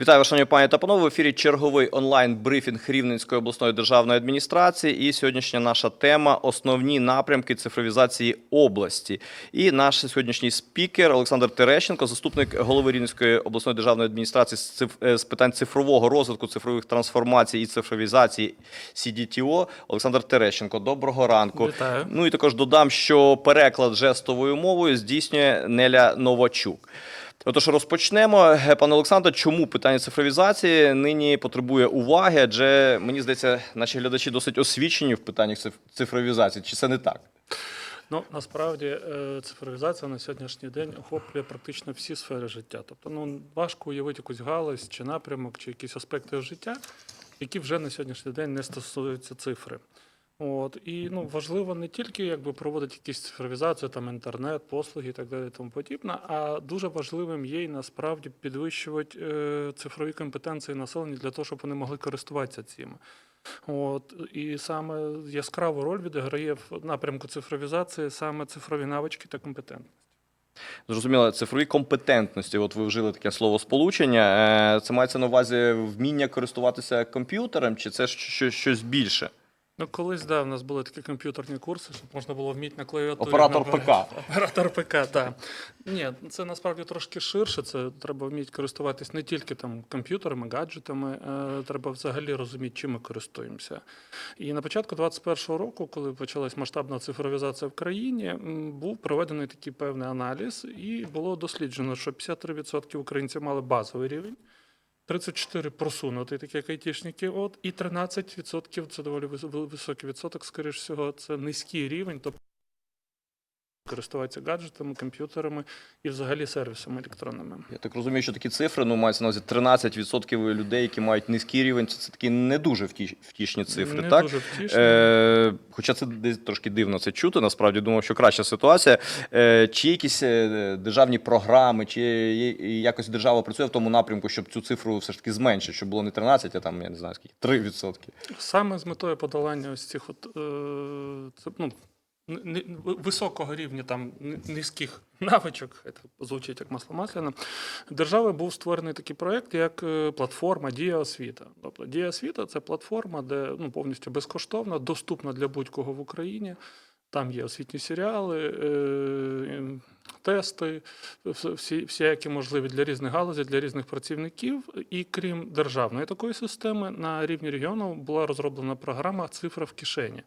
Вітаю, шановні пані та панове. В ефірі черговий онлайн-брифінг Рівненської обласної державної адміністрації. І сьогоднішня наша тема основні напрямки цифровізації області. І наш сьогоднішній спікер Олександр Терещенко, заступник голови Рівненської обласної державної адміністрації з, е, питань цифрового розвитку, цифрових трансформацій і цифровізації CDTO. Олександр Терещенко. Доброго ранку. Вітаю. Ну і також додам, що переклад жестовою мовою здійснює Неля Новачук. Отож, розпочнемо. Е, Пане Олександре, чому питання цифровізації нині потребує уваги? Адже мені здається, наші глядачі досить освічені в питаннях циф- цифровізації. Чи це не так? Ну насправді е, цифровізація на сьогоднішній день охоплює практично всі сфери життя. Тобто, ну важко уявити якусь галузь чи напрямок, чи якісь аспекти життя, які вже на сьогоднішній день не стосуються цифри. От і ну важливо не тільки якби проводити якісь цифровізацію, там інтернет, послуги і так далі, і тому подібне, а дуже важливим є і насправді підвищувати е, цифрові компетенції населення для того, щоб вони могли користуватися цим. От і саме яскраву роль відіграє в напрямку цифровізації саме цифрові навички та компетентності. Зрозуміло, цифрові компетентності. От ви вжили таке слово сполучення. Е, Це мається на увазі вміння користуватися комп'ютером, чи це щось більше? Ну, колись да, в нас були такі комп'ютерні курси, щоб можна було вміти на клавіатурі. Оператор набирати. ПК. Оператор ПК, так. Ні, це насправді трошки ширше. Це треба вміти користуватись не тільки там комп'ютерами, гаджетами, е, треба взагалі розуміти, чим ми користуємося. І на початку 2021 року, коли почалась масштабна цифровізація в країні, був проведений такий певний аналіз, і було досліджено, що 53% українців мали базовий рівень. 34 просунути, такі як айтішники, от, і 13% це доволі високий відсоток, скоріш всього, це низький рівень, тобто користуватися гаджетами, комп'ютерами і взагалі сервісами електронними. Я так розумію, що такі цифри, ну мається на увазі 13% людей, які мають низький рівень, це, такі не дуже втішні цифри, Не так? дуже втішно. Е, хоча це десь трошки дивно це чути. Насправді думав, що краща ситуація. Е, чи є якісь е, державні програми, чи є, якось держава працює в тому напрямку, щоб цю цифру все ж таки зменшити, щоб було не 13, а там я не знаю скільки 3%. Саме з метою подолання ось цих от, е, це, ну, високого рівня там низьких навичок, це звучить як масло масляне, держави був створений такий проєкт, як е, платформа Дія освіта. Тобто Дія освіта це платформа, де ну, повністю безкоштовна, доступна для будь-кого в Україні. Там є освітні серіали, е, тести, вс- всі, всякі можливі для різних галузей, для різних працівників. І крім державної такої системи, на рівні регіону була розроблена програма Цифра в кишені.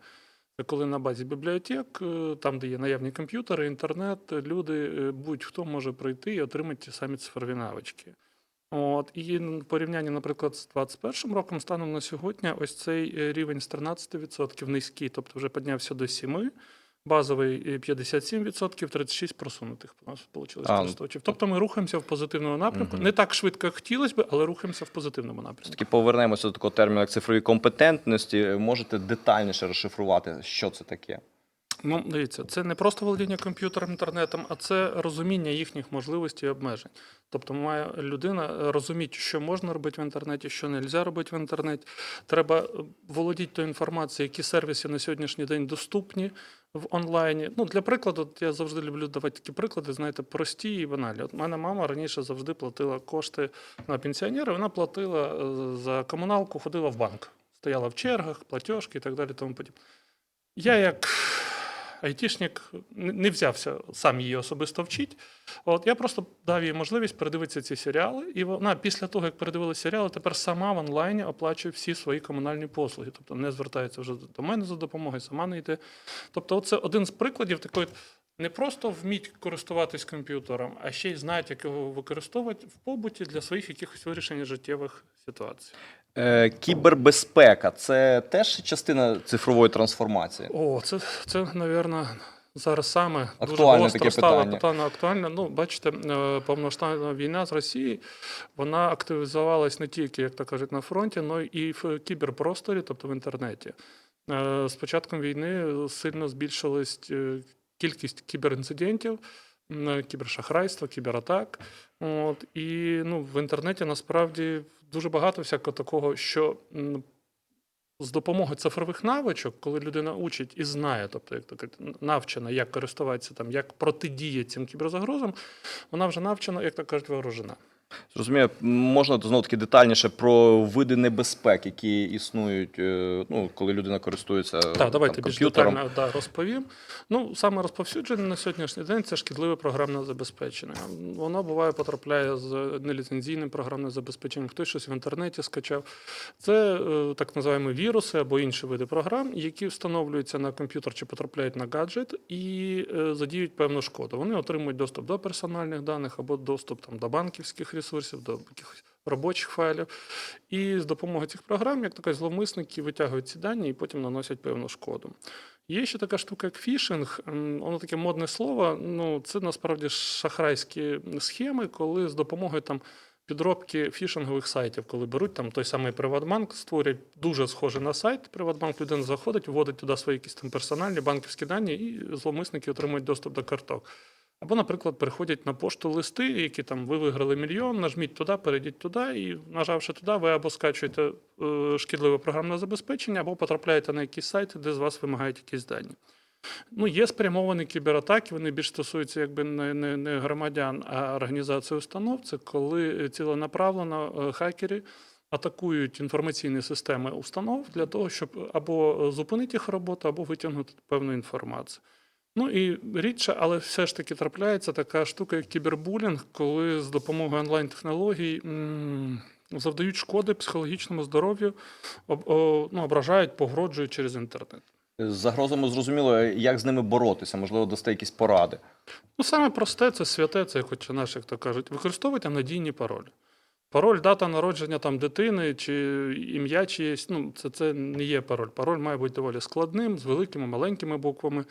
Коли на базі бібліотек, е, там, де є наявні комп'ютери, інтернет, люди, е, будь-хто може прийти і отримати ті самі цифрові навички. От, і в порівнянні, наприклад, з 2021 роком, станом на сьогодні, ось цей е, рівень з 13% низький, тобто вже піднявся до 7%, базовий е, 57%, 36 просунутих у нас вийшло А, ну, користувачів. Тобто ми рухаємося в позитивному напрямку. Угу. Не так швидко, як хотілося б, але рухаємося в позитивному напрямку. Все-таки повернемося до такого терміну, як цифрові компетентності. Можете детальніше розшифрувати, що це таке? Ну, дивіться, це не просто володіння комп'ютером, інтернетом, а це розуміння їхніх можливостей і обмежень. Тобто має людина розуміти, що можна робити в інтернеті, що не можна робити в інтернеті. Треба е, володіти тою інформацією, які сервіси на сьогоднішній день доступні в онлайні. Ну, для прикладу, я завжди люблю давати такі приклади, знаєте, прості і банальні. От мене мама раніше завжди платила кошти на пенсіонера, вона платила е, за комуналку, ходила в банк, стояла в чергах, платіжки і так далі. Тому подібне. Я як айтішник не взявся сам її особисто вчити. От я просто дав їй можливість передивитися ці серіали, і вона після того, як передивилася серіали, тепер сама в онлайні оплачує всі свої комунальні послуги. Тобто не звертається вже до мене за допомогою, сама не йде. Тобто, це один з прикладів такої. Не просто вміть користуватись комп'ютером, а ще й знають, як його використовувати в побуті для своїх якихось вирішень життєвих ситуацій. Е, кібербезпека це теж частина цифрової трансформації. О, це, це, напевно, зараз саме дуже Актуальне гостро стало питання. актуальне. Ну, бачите, е, повноштабна війна з Росією, вона активізувалась не тільки, як то кажуть, на фронті, але і в кіберпросторі, тобто в інтернеті. Е, З початком війни сильно збільшилась кількість кіберінцидентів, кібершахрайства, кібератак. От, і ну, в інтернеті насправді дуже багато всякого такого, що з допомогою цифрових навичок, коли людина учить і знає, тобто як так навчена, як користуватися там, як протидіє цим кіберзагрозам, вона вже навчена, як то кажуть, вооружена. Зрозуміло, можна знову таки детальніше про види небезпек, які існують, е, ну, коли людина користується Так, давайте там, більш детально да, розповім. Ну, саме розповсюджене на сьогоднішній день це шкідливе програмне забезпечення. Воно буває потрапляє з неліцензійним програмним забезпеченням, хтось щось в інтернеті скачав. Це е, так називаємо віруси або інші види програм, які встановлюються на комп'ютер чи потрапляють на гаджет і е, задіють певну шкоду. Вони отримують доступ до персональних даних або доступ там, до банківських ресурсів, до якихось робочих файлів. І з допомогою цих програм, як така зловмисники, витягують ці дані і потім наносять певну шкоду. Є ще така штука, як фішинг. Воно таке модне слово. Ну, це насправді шахрайські схеми, коли з допомогою там. Підробки фішингових сайтів, коли беруть там той самий Приватбанк, створять дуже схожий на сайт. Приватбанк людина заходить, вводить туди свої якісь там персональні банківські дані, і зловмисники отримують доступ до карток. Або, наприклад, приходять на пошту листи, які там ви виграли мільйон, нажміть туди, перейдіть туди, і нажавши туди, ви або скачуєте е, шкідливе програмне забезпечення, або потрапляєте на якісь сайти, де з вас вимагають якісь дані. Ну, є спрямовані кібератаки, вони більш стосуються якби не, не, не громадян, а організації установ. Це коли ціленаправлено е, хакери атакують інформаційні системи установ для того, щоб або зупинити їх роботу, або витягнути певну інформацію. Ну і рідше, але все ж таки трапляється така штука, як кібербулінг, коли з допомогою онлайн-технологій завдають шкоди психологічному здоров'ю, ну, ображають, погроджують через інтернет. З загрозами зрозуміло, як з ними боротися, можливо, дасте якісь поради. Ну, саме просте, це святе, це хоч наш, як то кажуть, використовуйте надійні паролі. Пароль, дата народження там дитини чи ім'я чиєсь, ну, це, це не є пароль. Пароль має бути доволі складним, з великими, маленькими буквами,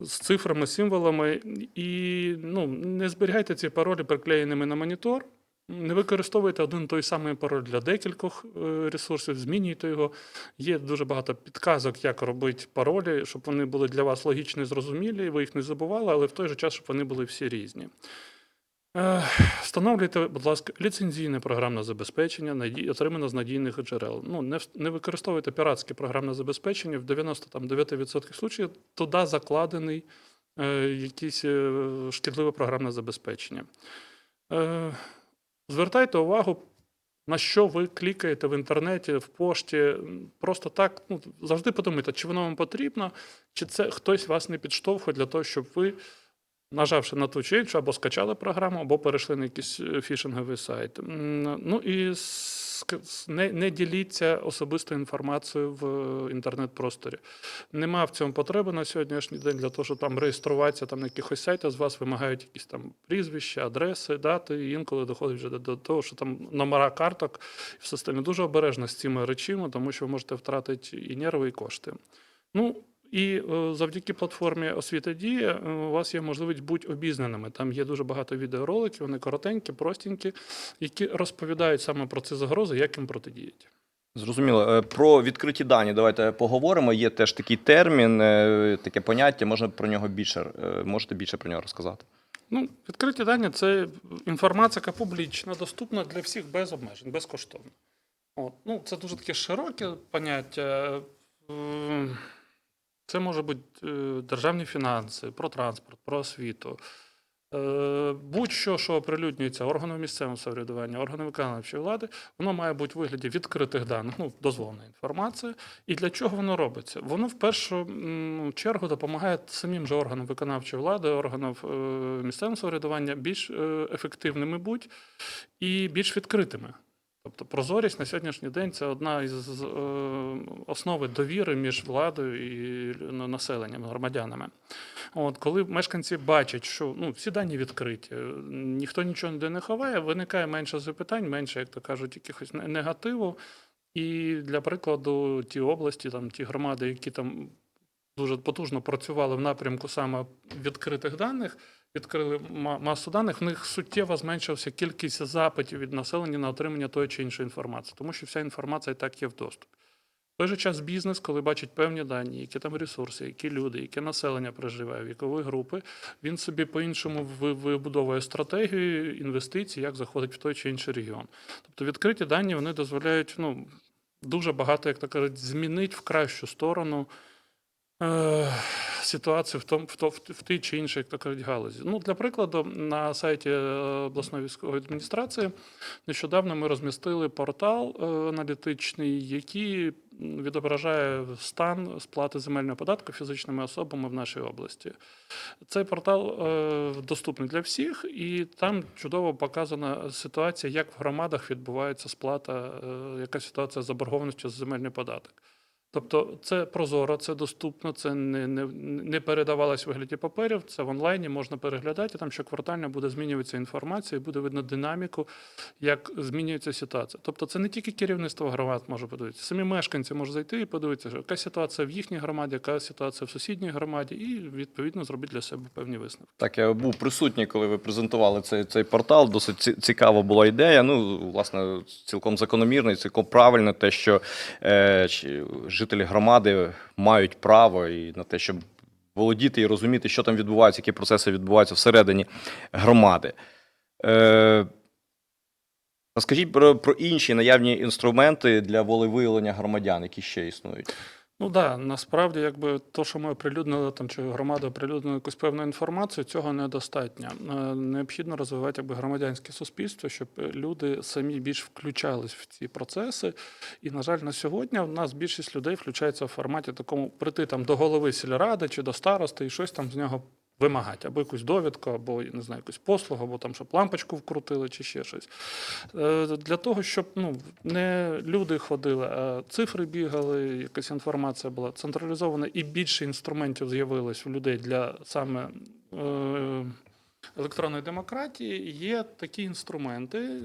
з цифрами, символами. І ну, не зберігайте ці паролі приклеєними на монітор. Не використовуйте один той самий пароль для декількох е, ресурсів, змінюйте його. Є дуже багато підказок, як робити паролі, щоб вони були для вас логічні, зрозумілі, ви їх не забували, але в той же час, щоб вони були всі різні. Е, Встановлюйте, будь ласка, ліцензійне програмне забезпечення, отримане з надійних джерел. Ну, не, не використовуйте піратське програмне забезпечення. В 99% случаїв туди закладений е, якесь е, шкідливе програмне забезпечення. Е, звертайте увагу, на що ви клікаєте в інтернеті, в пошті. Просто так, ну, завжди подумайте, чи воно вам потрібно, чи це хтось вас не підштовхує для того, щоб ви нажавши на ту чи іншу, або скачали програму, або перейшли на якийсь е, фішинговий сайт. Ну і не, не діліться особистою інформацією в е, інтернет-просторі. Нема в цьому потреби на сьогоднішній день для того, щоб там реєструватися там, на якихось сайтах, з вас вимагають якісь там прізвища, адреси, дати, і інколи доходить вже до, того, що там номера карток в системі дуже обережно з цими речами, тому що ви можете втратити і нерви, і кошти. Ну, і е, завдяки платформі Освіта Дія е, у вас є можливість бути обізнаними. Там є дуже багато відеороликів, вони коротенькі, простенькі, які розповідають саме про ці загрози, як їм протидіяти. Зрозуміло. Е, Про відкриті дані давайте поговоримо. Є теж такий термін, таке поняття. Можна про нього більше можете більше про нього розказати. Ну, відкриті дані це інформація, яка публічна, доступна для всіх без обмежень, безкоштовно. От. Ну, це дуже таке широке поняття. Це може бути е, державні фінанси, про транспорт, про освіту. Е, Будь-що, що оприлюднюється органами місцевого самоврядування, органами виконавчої влади, воно має бути в вигляді відкритих даних, ну, дозволена інформація. І для чого воно робиться? Воно в першу чергу допомагає самим же органам виконавчої влади, органам е, місцевого самоврядування більш ефективними бути і більш відкритими. Тобто прозорість на сьогоднішній день це одна із е, основи довіри між владою і населенням, громадянами. От, коли мешканці бачать, що ну, всі дані відкриті, ніхто нічого ніде не ховає, виникає менше запитань, менше, як то кажуть, якихось негативу. І для прикладу, ті області, там, ті громади, які там дуже потужно працювали в напрямку саме відкритих даних, відкрили масу даних, в них суттєво зменшився кількість запитів від населення на отримання тої чи іншої інформації, тому що вся інформація і так є в доступі. В той же час бізнес, коли бачить певні дані, які там ресурси, які люди, яке населення проживає, вікові групи, він собі по-іншому вибудовує стратегію інвестицій, як заходить в той чи інший регіон. Тобто відкриті дані вони дозволяють ну, дуже багато, як то кажуть, змінити в кращу сторону е, ситуацію в, том, в, то, в, тій чи іншій, як то кажуть, галузі. Ну, для прикладу, на сайті е, обласної військової адміністрації нещодавно ми розмістили портал е, аналітичний, який відображає стан сплати земельного податку фізичними особами в нашій області. Цей портал е, доступний для всіх, і там чудово показана ситуація, як в громадах відбувається сплата, яка ситуація з заборгованістю за земельний податок. Тобто це прозоро, це доступно, це не, не, не передавалось в вигляді паперів, це в онлайні можна переглядати. Там щоквартально буде змінюватися інформація, і буде видно динаміку, як змінюється ситуація. Тобто це не тільки керівництво громад може подивитися, самі мешканці можуть зайти і подивитися, яка ситуація в їхній громаді, яка ситуація в сусідній громаді, і відповідно зробити для себе певні висновки. Так, я був присутній, коли ви презентували цей, цей портал. Досить цікава була ідея. Ну, власне, цілком закономірно і цілком правильно те, що е, жителі громади мають право і на те, щоб володіти і розуміти, що там відбувається, які процеси відбуваються всередині громади. Е, розкажіть про, про інші наявні інструменти для волевиявлення громадян, які ще існують. Ну так, да, насправді, якби то, що ми оприлюднили там чи громада оприлюднила якусь певну інформацію, цього недостатньо. Е, Необхідно розвивати якби громадянське суспільство, щоб люди самі більш включались в ці процеси. І, на жаль, на сьогодні в нас більшість людей включається в форматі такому прийти там до голови сільради чи до старости і щось там з нього вимагати, або якусь довідку, або не знаю, якусь послугу, або там, щоб лампочку вкрутили, чи ще щось. Е, Для того, щоб ну, не люди ходили, а цифри бігали, якась інформація була централізована, і більше інструментів з'явилось у людей для саме е, електронної демократії. Є такі інструменти.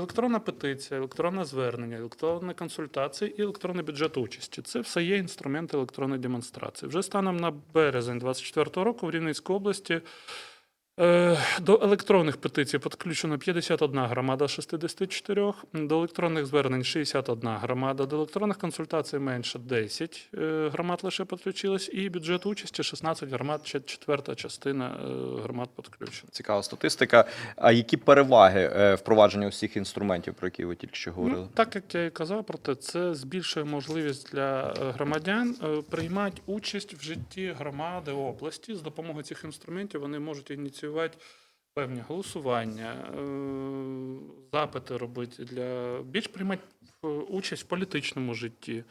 Електронна петиція, електронне звернення, електронна консультація і електронний бюджет участі. Це все є інструменти електронної демонстрації. Вже станом на березень 2024 року в Рівненській області до електронних петицій підключено 51 громада з 64, до електронних звернень 61 громада, до електронних консультацій менше 10 е, громад лише підключилось, і бюджет участі 16 громад, ще четверта частина е, громад підключена. Цікава статистика. А які переваги е, впровадження усіх інструментів, про які ви тільки що говорили? Ну, так як я і казав про те, це збільшує можливість для е, громадян е, приймати участь в житті громади області. З допомогою цих інструментів вони можуть ініціювати певні голосування, е, запити робити для більш приймати е, участь в політичному житті.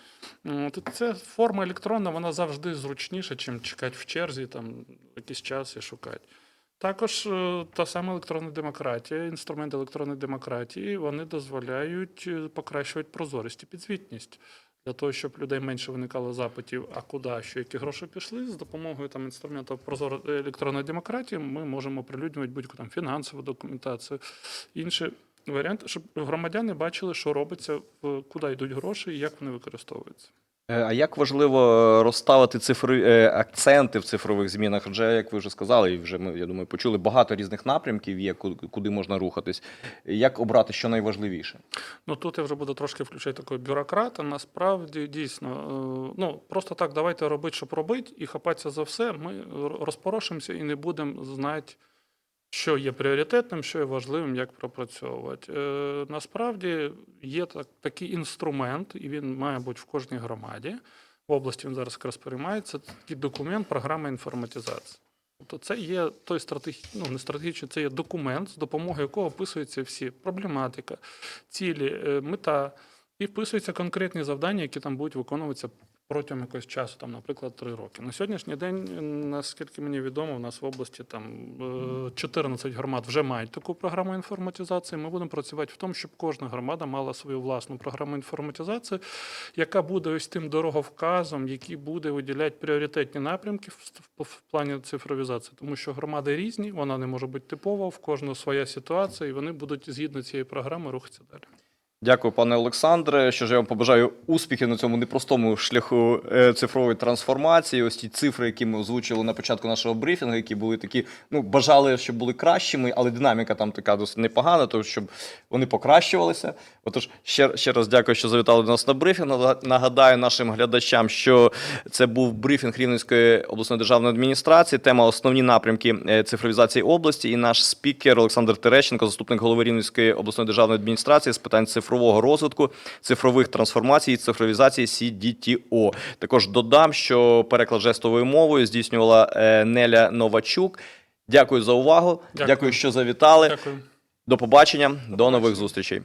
Це форма електронна, вона завжди зручніша, ніж чекати в черзі там якийсь час і шукати. Також е, та сама електронна демократія, інструменти електронної демократії, вони дозволяють покращувати прозорість і підзвітність. Для того, щоб людей менше виникало запитів, а куди, що які гроші пішли, з допомогою там інструменту прозоро електронної демократії ми можемо оприлюднювати будь-яку там фінансову документацію, інші Варіант, щоб громадяни бачили, що робиться, куди йдуть гроші і як вони використовуються. Е, А як важливо е, розставити цифри, е, акценти в цифрових змінах? Адже, як ви вже сказали, і вже ми, я думаю, почули, багато різних напрямків є, ку- куди можна рухатись. Як обрати, що найважливіше? Ну тут я вже буду трошки включати такого бюрократа. Насправді дійсно, ну просто так давайте робити, щоб робити, і хапатися за все. Ми розпорошимося і не будемо знати, що є пріоритетним, що є важливим, як пропрацьовувати. Е, насправді є так, такий інструмент, і він має бути в кожній громаді. В області він зараз якраз приймається. Такий документ, програма інформатизації. Тобто це є той стратегічний, ну не стратегічний, це є документ, з допомогою якого описуються всі проблематика, цілі, е, мета, і вписуються конкретні завдання, які там будуть виконуватися протягом якогось часу, там, наприклад, три роки. На сьогоднішній день, е, наскільки мені відомо, у нас в області там е, 14 громад вже мають таку програму інформатизації. Ми будемо працювати в тому, щоб кожна громада мала свою власну програму інформатизації, яка буде ось тим дороговказом, який буде виділяти пріоритетні напрямки в плані цифровізації, тому що громади різні, вона не може бути типова, в кожного своя ситуація, і вони будуть згідно цієї програми рухатися далі. Дякую, пане Олександре. Що ж я вам побажаю успіхів на цьому непростому шляху е, цифрової трансформації. Ось ті цифри, які ми озвучили на початку нашого брифінгу, які були такі, ну бажали, щоб були кращими, але динаміка там така досить непогана, то щоб вони покращувалися. Отож, ще, ще раз дякую, що завітали до нас на брифінг. Нагадаю нашим глядачам, що це був брифінг Рівненської обласної державної адміністрації. Тема основні напрямки е, цифровізації області. І наш спікер Олександр Терещенко, заступник голови Рівненської обласної державної адміністрації з питань цифровізації. Цифрового розвитку, цифрових трансформацій і цифровізації CDTO. Також додам, що переклад жестовою мовою здійснювала е, Неля Новачук. Дякую за увагу. Дякую. Дякую, що завітали. Дякую. До побачення, до нових зустрічей.